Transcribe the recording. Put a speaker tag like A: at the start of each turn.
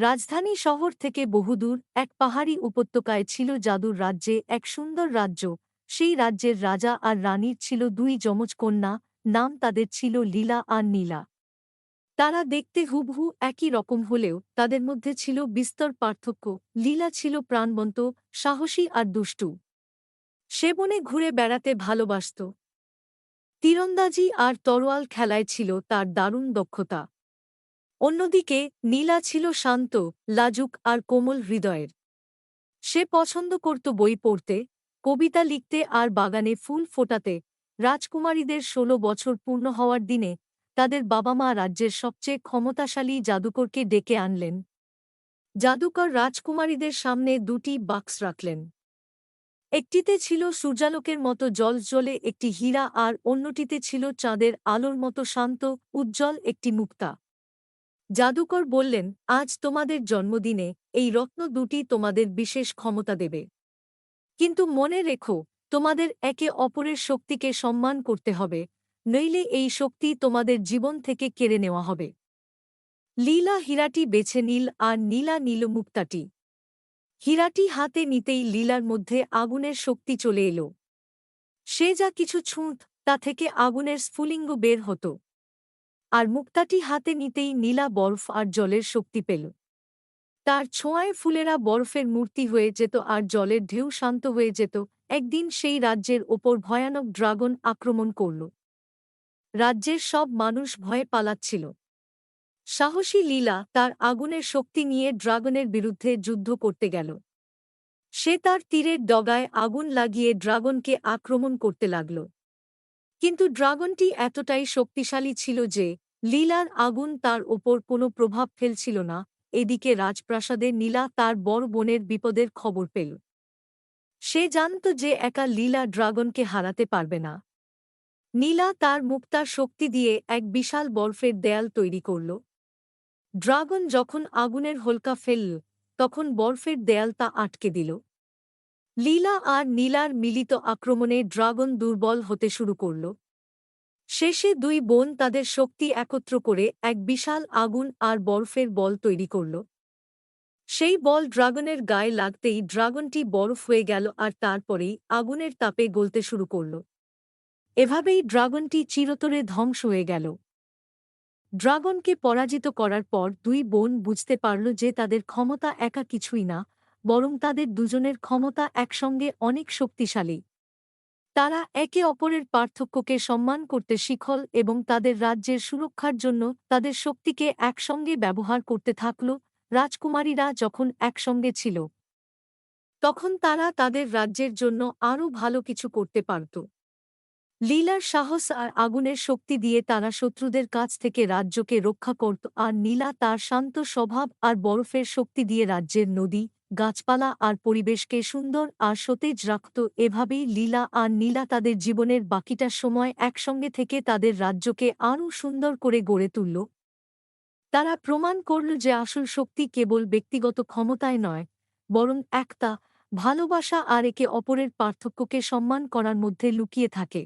A: রাজধানী শহর থেকে বহুদূর এক পাহাড়ি উপত্যকায় ছিল জাদুর রাজ্যে এক সুন্দর রাজ্য। সেই রাজ্যের রাজা আর রানীর ছিল দুই যমজ কন্যা, নাম তাদের ছিল লীলা আর নীলা। তারা দেখতে হুবহু একই রকম হলেও তাদের মধ্যে ছিল বিস্তর পার্থক্য। লীলা ছিল প্রাণবন্ত, সাহসী আর দুষ্টু। সে বনে ঘুরে বেড়াতে ভালোবাসত। তীরন্দাজি আর তরোয়াল খেলায় ছিল তার দারুণ দক্ষতা। অন্যদিকে, নীলা ছিল শান্ত, লাজুক আর কোমল হৃদয়ের। সে পছন্দ করত বই পড়তে, কবিতা লিখতে আর বাগানে ফুল ফোটাতে। রাজকুমারীদের ষোলো বছর পূর্ণ হওয়ার দিনে, তাদের বাবা মা রাজ্যের সবচেয়ে ক্ষমতাশালী জাদুকরকে ডেকে আনলেন। জাদুকর রাজকুমারীদের সামনে দুটি বাক্স রাখলেন। একটিতে ছিল সূর্যালোকের মতো জল জ্বলে একটি হীরা আর অন্যটিতে ছিল চাঁদের আলোর মতো শান্ত, উজ্জ্বল একটি মুক্তা। জাদুকর বললেন, আজ তোমাদের জন্মদিনে এই রত্ন দুটি তোমাদের বিশেষ ক্ষমতা দেবে। কিন্তু মনে রেখো, তোমাদের একে অপরের শক্তিকে সম্মান করতে হবে, নইলে এই শক্তি তোমাদের জীবন থেকে কেড়ে নেওয়া হবে। লীলা হীরাটি বেছে নীল আর নীলা নীল মুক্তাটি। হীরাটি হাতে নিতেই লীলার মধ্যে আগুনের শক্তি চলে এলো। সে যা কিছু ছুঁত, তা থেকে আগুনের স্ফুলিঙ্গ বের হতো। আর মুক্তাটি হাতে নিতেই নীলা বরফ আর জলের শক্তি পেল। তার ছোঁয়ায় ফুলেরা বরফের মূর্তি হয়ে যেত আর জলের ঢেউ শান্ত হয়ে যেত। একদিন সেই রাজ্যের ওপর ভয়ানক ড্রাগন আক্রমণ করল। রাজ্যের সব মানুষ ভয়ে পালাচ্ছিল। সাহসী লীলা তার আগুনের শক্তি নিয়ে ড্রাগনের বিরুদ্ধে যুদ্ধ করতে গেল। সে তার তীরের ডগায় আগুন লাগিয়ে ড্রাগনকে আক্রমণ করতে লাগল। কিন্তু ড্রাগনটি এতটাই শক্তিশালী ছিল যে, লীলার আগুন তার ওপর কোনো প্রভাব ফেলছিল না। এদিকে রাজপ্রাসাদে নীলা তার বড় বোনের বিপদের খবর পেল। সে জানত যে একা লীলা ড্রাগনকে হারাতে পারবে না। নীলা তার মুক্তার শক্তি দিয়ে এক বিশাল বরফের দেয়াল তৈরি করল। ড্রাগন যখন আগুনের হোলকা ফেলল, তখন বরফের দেয়াল তা আটকে দিল। লীলা আর নীলার মিলিত আক্রমণে ড্রাগন দুর্বল হতে শুরু করল। শেষে দুই বোন তাদের শক্তি একত্র করে এক বিশাল আগুন আর বরফের বল তৈরি করল। সেই বল ড্রাগনের গায়ে লাগতেই ড্রাগনটি বরফ হয়ে গেল আর তারপরেই আগুনের তাপে গলতে শুরু করল। এভাবেই ড্রাগনটি চিরতরে ধ্বংস হয়ে গেল। ড্রাগনকে পরাজিত করার পর দুই বোন বুঝতে পারল যে তাদের ক্ষমতা একা কিছুই না বরং তাদের দুজনের ক্ষমতা একসঙ্গে অনেক শক্তিশালী। তারা একে অপরের পার্থক্যকে সম্মান করতে শিখল এবং তাদের রাজ্যের সুরক্ষার জন্য তাদের শক্তিকে একসঙ্গে ব্যবহার করতে থাকল, রাজকুমারীরা যখন একসঙ্গে ছিল। তখন তারা তাদের রাজ্যের জন্য আরও ভালো কিছু করতে পারত। লীলার সাহস আর আগুনের শক্তি দিয়ে তারা শত্রুদের কাছ থেকে রাজ্যকে রক্ষা করত, আর নীলা তার শান্ত স্বভাব আর বরফের শক্তি দিয়ে রাজ্যের নদী, গাছপালা আর পরিবেশকে সুন্দর আর সতেজ রাখত। এভাবেই লীলা আর নীলা তাদের জীবনের বাকিটা সময় একসঙ্গে থেকে তাদের রাজ্যকে আরও সুন্দর করে গড়ে তুলল। তারা প্রমাণ করল যে আসল শক্তি কেবল ব্যক্তিগত ক্ষমতায় নয়, বরং একটা ভালোবাসা আর একে অপরের পার্থক্যকে সম্মান করার মধ্যে লুকিয়ে থাকে।